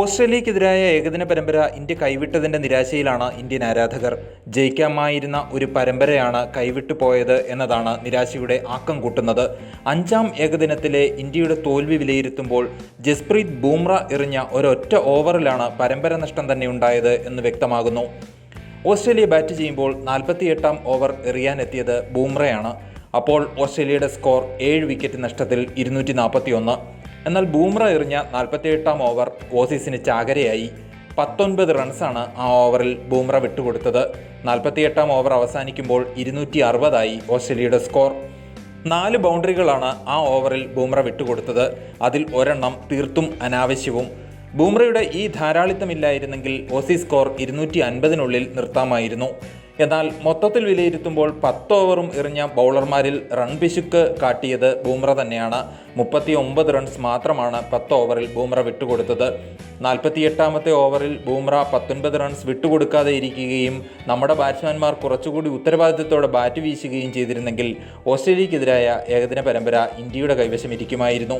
ഓസ്ട്രേലിയക്കെതിരായ ഏകദിന പരമ്പര India കൈവിട്ടതിന്റെ നിരാശയിലാണ് Indian ആരാധകർ. ജയിക്കാമായിരുന്ന ഒരു പരമ്പരയാണ് കൈവിട്ടു പോയത് എന്നതാണ് നിരാശയുടെ ആക്കം കൂട്ടുന്നത്. അഞ്ചാം ഏകദിനത്തിലെ ഇന്ത്യയുടെ തോൽവി വിലയിരുത്തുമ്പോൾ ജസ്പ്രീത് ബൂംറ എറിഞ്ഞ ഒരൊറ്റ ഓവറിലാണ് പരമ്പര നഷ്ടം തന്നെ ഉണ്ടായത് എന്ന് വ്യക്തമാകുന്നു. ഓസ്ട്രേലിയ ബാറ്റ് ചെയ്യുമ്പോൾ നാൽപ്പത്തിയെട്ടാം ഓവർ എറിയാനെത്തിയത് ബൂംറയാണ്. അപ്പോൾ ഓസ്ട്രേലിയയുടെ സ്കോർ ഏഴ് വിക്കറ്റ് നഷ്ടത്തിൽ ഇരുന്നൂറ്റി നാൽപ്പത്തി ഒന്ന് എന്നാൽ ബൂംറ എറിഞ്ഞ നാൽപ്പത്തിയെട്ടാം ഓവർ ഓസീസിന് ചാകരയായി. പത്തൊൻപത് റൺസാണ് ആ ഓവറിൽ ബൂംറ വിട്ടുകൊടുത്തത്. നാൽപ്പത്തിയെട്ടാം ഓവർ അവസാനിക്കുമ്പോൾ ഇരുന്നൂറ്റി അറുപതായി ഓസ്ട്രേലിയയുടെ സ്കോർ. നാല് ബൗണ്ടറികളാണ് ആ ഓവറിൽ ബൂംറ വിട്ടുകൊടുത്തത്. അതിൽ ഒരെണ്ണം തീർത്തും അനാവശ്യവും. ബൂംറയുടെ ഈ ധാരാളിത്തമില്ലായിരുന്നെങ്കിൽ ഓസി സ്കോർ ഇരുന്നൂറ്റി അൻപതിനുള്ളിൽ നിർത്താമായിരുന്നു. എന്നാൽ മൊത്തത്തിൽ വിലയിരുത്തുമ്പോൾ പത്ത് ഓവറും എറിഞ്ഞ ബൗളർമാരിൽ റൺ പിശുക്ക് കാട്ടിയത് ബൂമ്ര തന്നെയാണ്. മുപ്പത്തി ഒമ്പത് റൺസ് മാത്രമാണ് പത്ത് ഓവറിൽ ബൂമ്ര വിട്ടുകൊടുത്തത്. നാൽപ്പത്തിയെട്ടാമത്തെ ഓവറിൽ ബൂമ്ര പത്തൊൻപത് റൺസ് വിട്ടുകൊടുക്കാതെ ഇരിക്കുകയും നമ്മുടെ ബാറ്റ്സ്മാൻമാർ കുറച്ചുകൂടി ഉത്തരവാദിത്തത്തോടെ ബാറ്റ് വീശുകയും ചെയ്തിരുന്നെങ്കിൽ ഓസ്ട്രേലിയക്കെതിരായ ഏകദിന പരമ്പര ഇന്ത്യയുടെ കൈവശം ഇരിക്കുമായിരുന്നു.